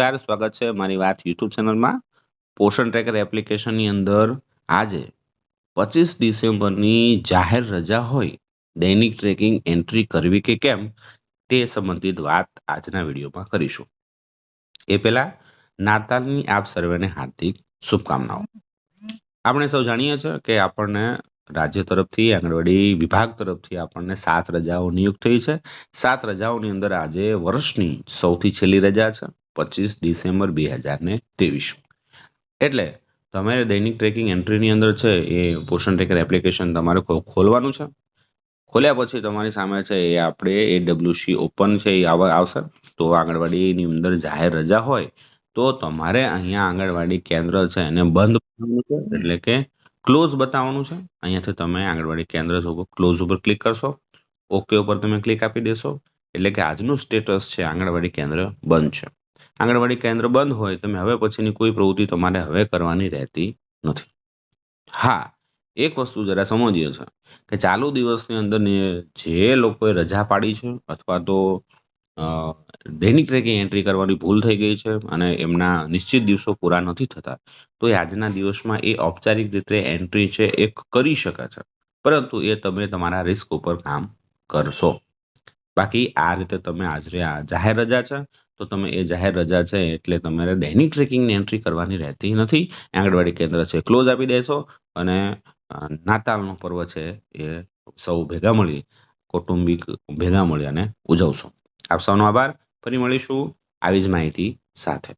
નમસ્કાર, સ્વાગત છે મારી વાત યુટ્યુબ ચેનલમાં. પોષણ ટ્રેકર એપ્લિકેશનની અંદર આજે પચીસ ડિસેમ્બરની જાહેર રજા હોય, દૈનિક ટ્રેકિંગ એન્ટ્રી કરવી કે કેમ, તે સંબંધિત વાત આજના વિડીયોમાં કરીશું. એ પહેલાં નાતાલની આપ સર્વેને હાર્દિક શુભકામનાઓ. આપણે સૌ જાણીએ છીએ કે આપણને રાજ્ય તરફથી, આંગણવાડી વિભાગ તરફથી આપણને સાત રજાઓ નિયુક્ત થઈ છે. સાત રજાઓની અંદર આજે વર્ષની સૌથી છેલ્લી રજા છે. પચીસ ડિસેમ્બર બે હજાર ને ત્રેવીસ. એટલે તમારે દૈનિક ટ્રેકિંગ એન્ટ્રીની અંદર છે એ પોષણ ટ્રેકર એપ્લિકેશન તમારે ખોલવાનું છે. ખોલ્યા પછી તમારી સામે છે એ આપણે એ ડબ્લ્યુસી ઓપન છે એ આવશે. તો આંગણવાડીની અંદર જાહેર રજા હોય તો તમારે અહીંયા આંગણવાડી કેન્દ્ર છે એને બંધ કરવાનું છે. એટલે કે ક્લોઝ બતાવવાનું છે. અહીંયાથી તમે આંગણવાડી કેન્દ્ર ઉપર ક્લોઝ ઉપર ક્લિક કરશો. ઓકે ઉપર તમે ક્લિક આપી દેશો. એટલે કે આજનું સ્ટેટસ છે આંગણવાડી કેન્દ્ર બંધ છે. આંગણવાડી કેન્દ્ર બંધ હોય, તમે હવે પછીની કોઈ પ્રવૃત્તિ તમારે હવે કરવાની રહેતી નથી. હા, એક વસ્તુ જરા સમજીએ છે કે ચાલુ દિવસની અંદર જે લોકોએ રજા પાડી છે, અથવા તો દૈનિક ટ્રેકિંગ એન્ટ્રી કરવાની ભૂલ થઈ ગઈ છે અને એમના નિશ્ચિત દિવસો પૂરા નથી થતા, તો એ આજના દિવસમાં એ ઔપચારિક રીતે એન્ટ્રી છે એ કરી શકે છે. પરંતુ એ તમે તમારા રિસ્ક ઉપર કામ કરશો. બાકી આ રીતે તમે આજે આ જાહેર રજા છે તો તમે એ જાહેર રજા છે એટલે તમારે દૈનિક ટ્રેકિંગની એન્ટ્રી કરવાની રહેતી નથી. આંગણવાડી કેન્દ્ર છે ક્લોઝ આપી દેશો અને નાતાલનો પર્વ છે એ સૌ ભેગા મળી, કૌટુંબિક ભેગા મળી અને ઉજવશો. આપ સૌનો આભાર. ફરી મળીશું આવી જ માહિતી સાથે.